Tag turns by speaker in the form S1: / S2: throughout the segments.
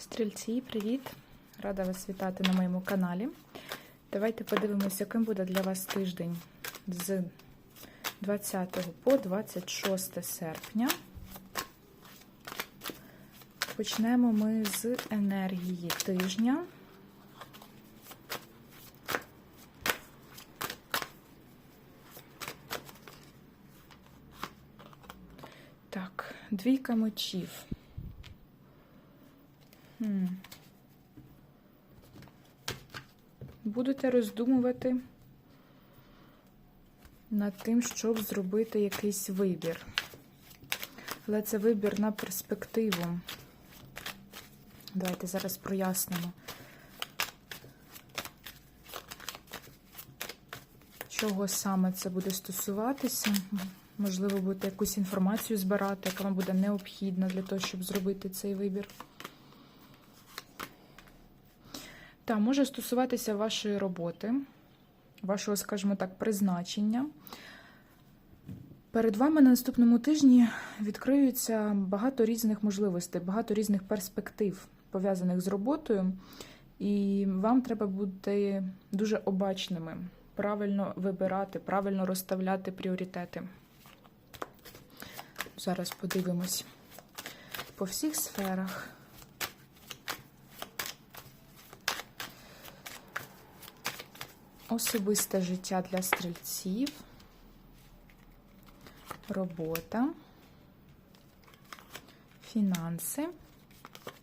S1: Стрільці, привіт! Рада вас вітати на моєму каналі. Давайте подивимося, яким буде для вас тиждень з 20 по 26 серпня. Почнемо ми з енергії тижня. Так, двійка мечів. Будете роздумувати над тим, щоб зробити якийсь вибір. Але це вибір на перспективу. Давайте зараз прояснимо. Чого саме це буде стосуватися? Можливо, будете якусь інформацію збирати, яка вам буде необхідна для того, щоб зробити цей вибір. Та може стосуватися вашої роботи, вашого, скажімо так, призначення. Перед вами на наступному тижні відкриються багато різних можливостей, багато різних перспектив, пов'язаних з роботою, і вам треба бути дуже обачними, правильно вибирати, правильно розставляти пріоритети. Зараз подивимось по всіх сферах. Особисте життя для стрільців, робота, фінанси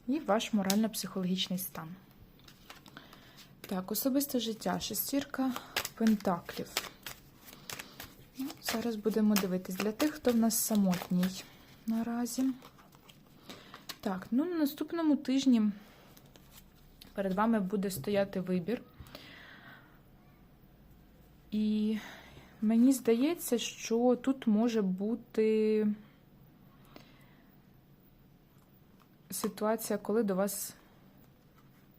S1: і ваш морально-психологічний стан. Так, особисте життя, шестірка пентаклів. Ну, Зараз будемо дивитись для тих, хто в нас самотній наразі. Так, ну на наступному тижні перед вами буде стояти вибір. І мені здається, що тут може бути ситуація, коли до вас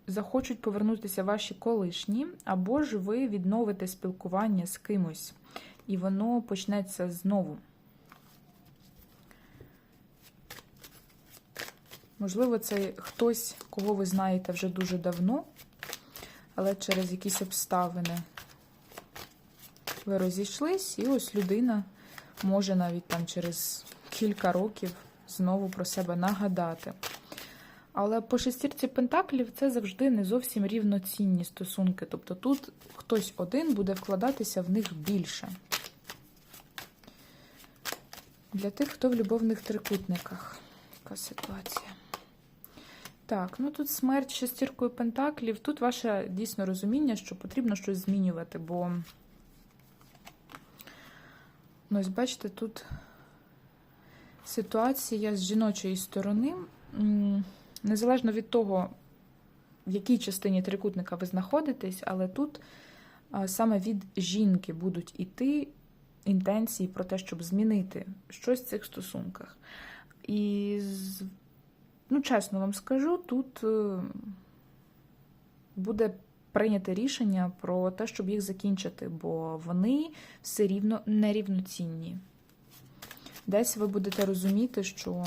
S1: захочуть повернутися ваші колишні, або ж ви відновите спілкування з кимось, і воно почнеться знову. Можливо, це хтось, кого ви знаєте вже дуже давно, але через якісь обставини ви розійшлись, і ось людина може навіть там через кілька років знову про себе нагадати. Але по шестірці пентаклів це завжди не зовсім рівноцінні стосунки. Тобто тут хтось один буде вкладатися в них більше. Для тих, хто в любовних трикутниках. Така ситуація. Так, ну тут смерть шестіркою пентаклів. Тут ваше дійсно розуміння, що потрібно щось змінювати, бо. Ну, ось бачите, тут ситуація з жіночої сторони, незалежно від того, в якій частині трикутника ви знаходитесь, але тут саме від жінки будуть іти інтенції про те, щоб змінити щось в цих стосунках. І, ну, чесно вам скажу, тут е, буде прийняти рішення про те, щоб їх закінчити, бо вони все рівно нерівноцінні. Десь ви будете розуміти, що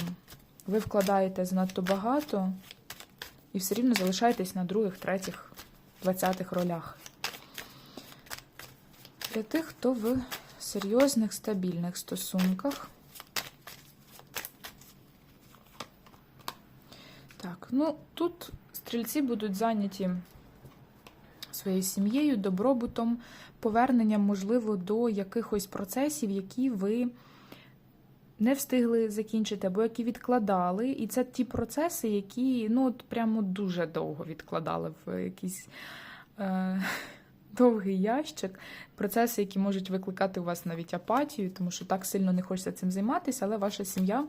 S1: ви вкладаєте занадто багато і все рівно залишаєтесь на других, третіх, двадцятих ролях. Для тих, хто в серйозних, стабільних стосунках. Так, ну тут стрільці будуть зайняті своєю сім'єю, добробутом, поверненням, можливо, до якихось процесів, які ви не встигли закінчити, або які відкладали. І це ті процеси, які ну, от прямо дуже довго відкладали в якийсь е, довгий ящик. Процеси, які можуть викликати у вас навіть апатію, тому що так сильно не хочеться цим займатися, але ваша сім'я.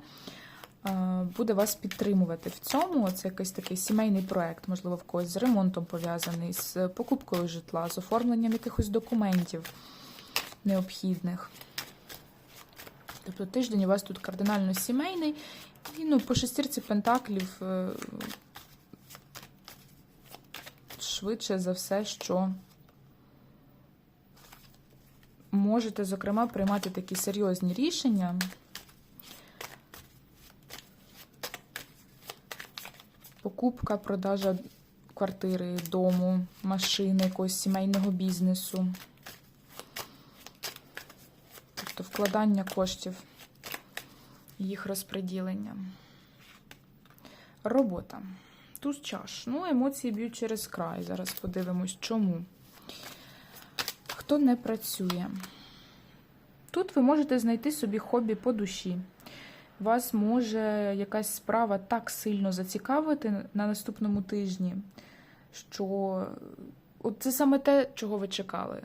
S1: Буде вас підтримувати в цьому. Це якийсь такий сімейний проект, можливо, в когось з ремонтом пов'язаний, з покупкою житла, з оформленням якихось документів необхідних. Тобто тиждень у вас тут кардинально сімейний. І ну, по шестірці пентаклів е, швидше за все, що можете, зокрема, приймати такі серйозні рішення. Покупка, продажа квартири, дому, машини, якогось сімейного бізнесу. Тобто вкладання коштів, їх розподілення. Робота. Туз чаш. Ну, емоції б'ють через край. Зараз подивимось, чому. Хто не працює? Тут ви можете знайти собі хобі по душі. Вас може якась справа так сильно зацікавити на наступному тижні, що от це саме те, чого ви чекали.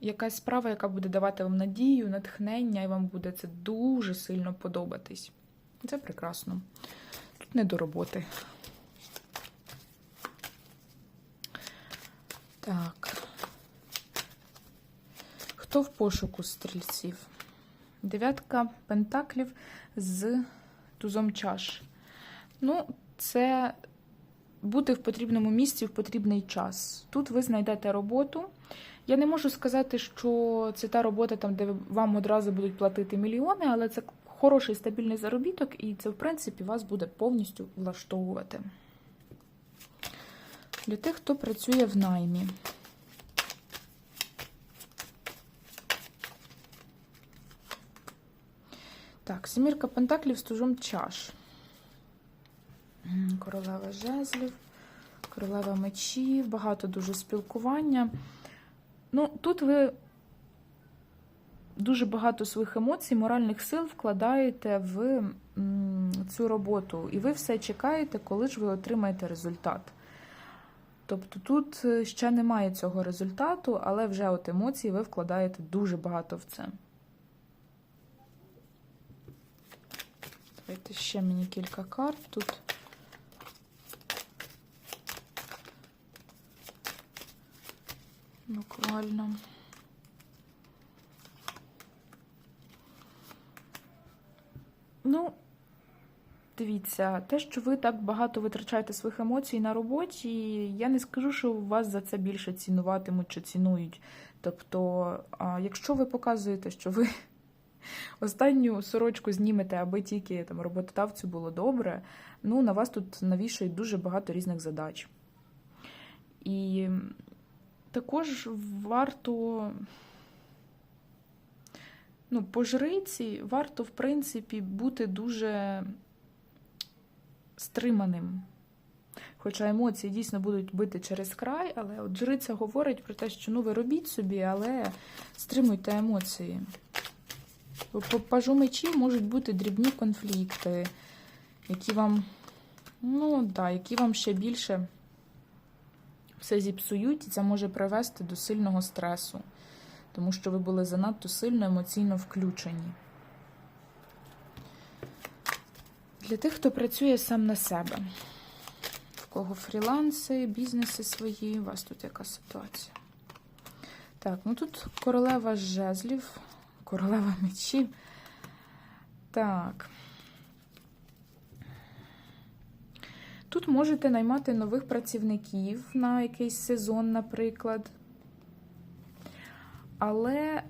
S1: Якась справа, яка буде давати вам надію, натхнення, і вам буде це дуже сильно подобатись. Це прекрасно. Тут не до роботи. Так. Хто в пошуку стрільців? Дев'ятка пентаклів з тузом чаш. Ну, це бути в потрібному місці в потрібний час. Тут ви знайдете роботу. Я не можу сказати, що це та робота, там, де вам одразу будуть платити мільйони, але це хороший стабільний заробіток, і це, в принципі, вас буде повністю влаштовувати. Для тих, хто працює в наймі. Так, семірка пентаклів з тужом чаш. Королева жезлів, королева мечів, багато дуже спілкування. Ну, тут ви дуже багато своїх емоцій, моральних сил вкладаєте в цю роботу. І ви все чекаєте, коли ж ви отримаєте результат. Тобто тут е, ще немає цього результату, але вже от емоції ви вкладаєте дуже багато в це. Давайте ще мені кілька карт тут. Буквально. Ну, дивіться, те, що ви так багато витрачаєте своїх емоцій на роботі, я не скажу, що вас за це більше цінуватимуть чи цінують. Тобто, якщо ви показуєте, що ви останню сорочку знімете, аби тільки там роботодавцю було добре, ну на вас тут навішують дуже багато різних задач. І також варто, ну, по жриці варто, в принципі, бути дуже стриманим. Хоча емоції дійсно будуть бити через край, але от жриця говорить про те, що ну ви робіть собі, але стримуйте емоції. По пажу мечів можуть бути дрібні конфлікти, які вам, ну да, які вам ще більше все зіпсують, і це може привести до сильного стресу, тому що ви були занадто сильно емоційно включені. Для тих, хто працює сам на себе, в кого фріланси, бізнеси свої, у вас тут яка ситуація? Так, ну тут королева жезлів, королева мечів. Так. Тут можете наймати нових працівників на якийсь сезон, наприклад. Але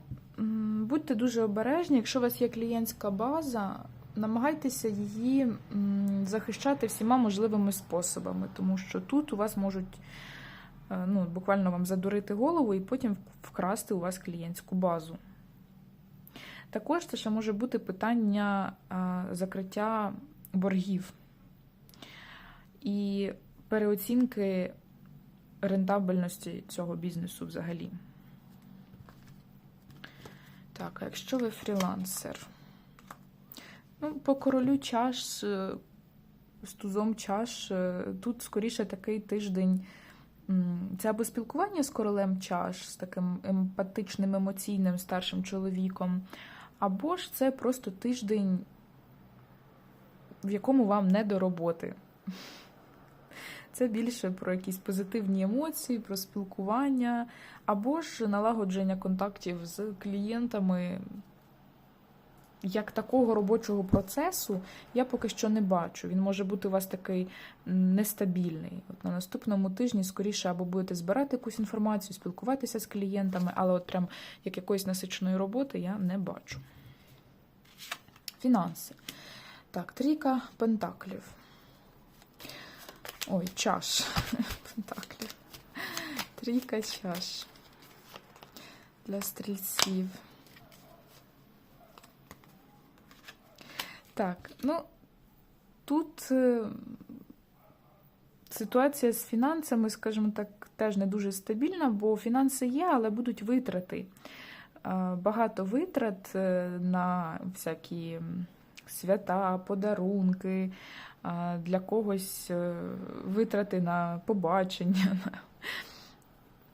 S1: будьте дуже обережні, якщо у вас є клієнтська база, намагайтеся її захищати всіма можливими способами, тому що тут у вас можуть е, ну, буквально вам задурити голову і потім вкрасти у вас клієнтську базу. Також це ще може бути питання е, закриття боргів і переоцінки рентабельності цього бізнесу взагалі. Так, якщо ви фрілансер? Ну, по королю чаш з з тузом чаш, е, тут скоріше такий тиждень. Це або спілкування з королем чаш, з таким емпатичним, емоційним старшим чоловіком, або ж це просто тиждень, в якому вам не до роботи. Це більше про якісь позитивні емоції, про спілкування, або ж налагодження контактів з клієнтами. Як такого робочого процесу я поки що не бачу. Він може бути у вас такий нестабільний. От на наступному тижні, скоріше, або будете збирати якусь інформацію, спілкуватися з клієнтами, але от прям як якоїсь насиченої роботи я не бачу. Фінанси. Так, трійка пентаклів. Ой, чаш. Пентаклів. Трійка чаш. Для стрільців. Так, ну тут е, ситуація з фінансами, скажімо так, теж не дуже стабільна, бо фінанси є, але будуть витрати. Е, Багато витрат е, на всякі свята, подарунки, для когось витрати на побачення, на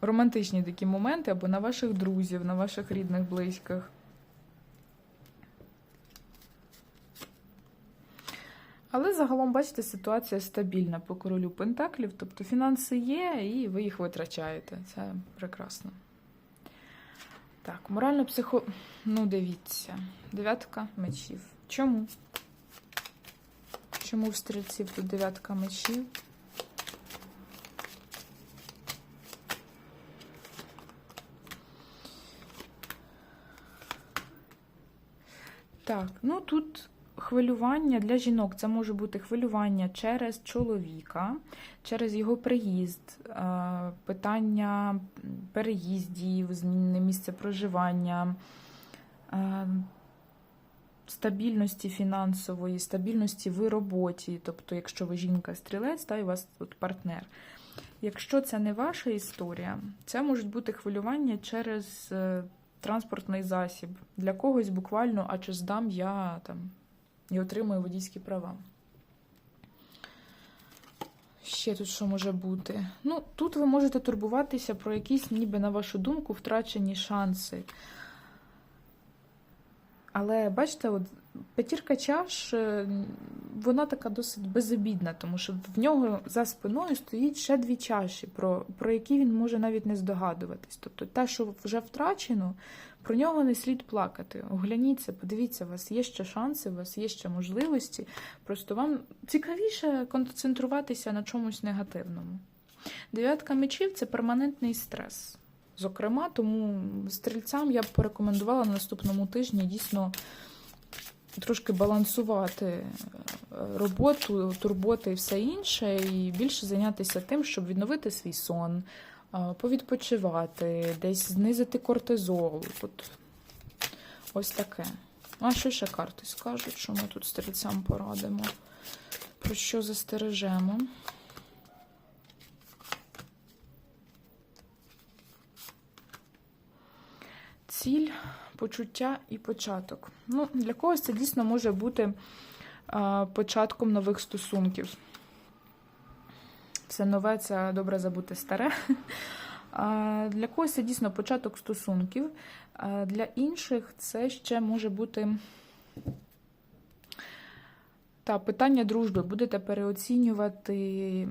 S1: романтичні такі моменти, або на ваших друзів, на ваших рідних, близьких. Але загалом, бачите, ситуація стабільна по королю Пентаклів, тобто фінанси є, і ви їх витрачаєте. Це прекрасно. Так, морально психо. Ну, дивіться. Дев'ятка мечів. Чому? Чому в стрільців тут дев'ятка мечів? Так, ну тут хвилювання для жінок. Це може бути хвилювання через чоловіка, через його приїзд, е, питання переїздів, зміни місця проживання, е, стабільності фінансової, стабільності в роботі. Тобто, якщо ви жінка-стрілець, та і у вас тут партнер. Якщо це не ваша історія, це можуть бути хвилювання через е, транспортний засіб. Для когось буквально, а чи здам я там і отримує водійські права. Ще тут що може бути? Ну, тут ви можете турбуватися про якісь, ніби, на вашу думку, втрачені шанси. Але бачите, от п'ятірка чаш, е, вона така досить безобідна, тому що в нього за спиною стоїть ще дві чаші, про, про які він може навіть не здогадуватись. Тобто те, що вже втрачено, про нього не слід плакати. Огляніться, подивіться, у вас є ще шанси, у вас є ще можливості. Просто вам цікавіше концентруватися на чомусь негативному. Дев'ятка мечів це перманентний стрес. Зокрема, тому стрільцям я б порекомендувала на наступному тижні дійсно трошки балансувати е, роботу, турботи і все інше, і більше зайнятися тим, щоб відновити свій сон, е, повідпочивати, десь знизити кортизол. От, ось таке. А що ще карти скажуть, що ми тут стрільцям порадимо? Про що застережемо? Ціль, почуття і початок. Ну, для когось це дійсно може бути а, початком нових стосунків. Це нове, це добре забути старе. А, для когось це дійсно початок стосунків. А для інших це ще може бути та питання дружби. Будете переоцінювати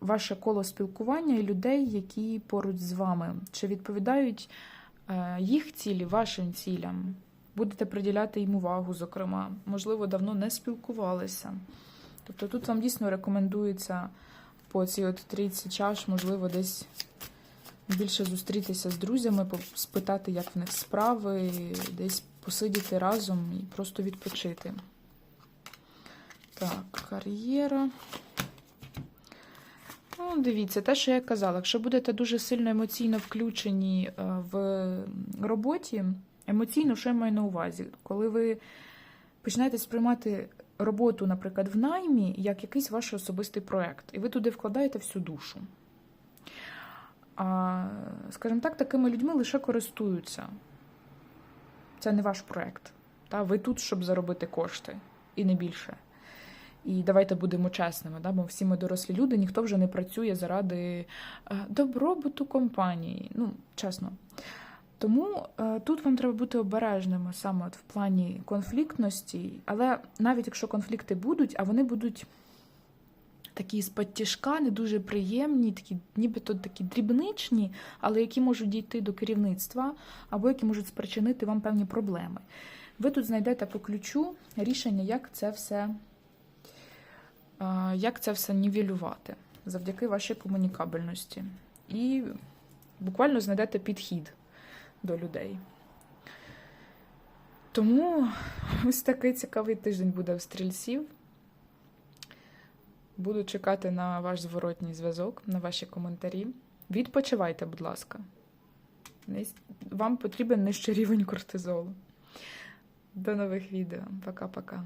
S1: ваше коло спілкування і людей, які поруч з вами. Чи відповідають їх цілі вашим цілям? Будете приділяти їм увагу, зокрема, можливо, давно не спілкувалися. Тобто тут вам дійсно рекомендується по цій от трійці чаш, можливо, десь більше зустрітися з друзями, спитати, як в них справи, десь посидіти разом і просто відпочити. Так, кар'єра. Ну, дивіться, те, що я казала, якщо будете дуже сильно емоційно включені е, в роботі, емоційно, що я маю на увазі? Коли ви починаєте сприймати роботу, наприклад, в наймі, як якийсь ваш особистий проект, і ви туди вкладаєте всю душу. А, скажімо так, такими людьми лише користуються. Це не ваш проект. Та? Ви тут, щоб заробити кошти, і не більше. І давайте будемо чесними, да? бо всі ми дорослі люди, ніхто вже не працює заради е, добробуту компанії. Ну, чесно. Тому е, тут вам треба бути обережними саме от в плані конфліктності, але навіть якщо конфлікти будуть, а вони будуть такі з-під не дуже приємні, такі, нібито такі дрібничні, але які можуть дійти до керівництва, або які можуть спричинити вам певні проблеми. Ви тут знайдете по ключу рішення, як це все, як це все нівелювати завдяки вашій комунікабельності. І буквально знайдете підхід до людей. Тому ось такий цікавий тиждень буде в стрільців. Буду чекати на ваш зворотній зв'язок, на ваші коментарі. Відпочивайте, будь ласка. Вам потрібен нижчий рівень кортизолу. До нових відео. Пока-пока.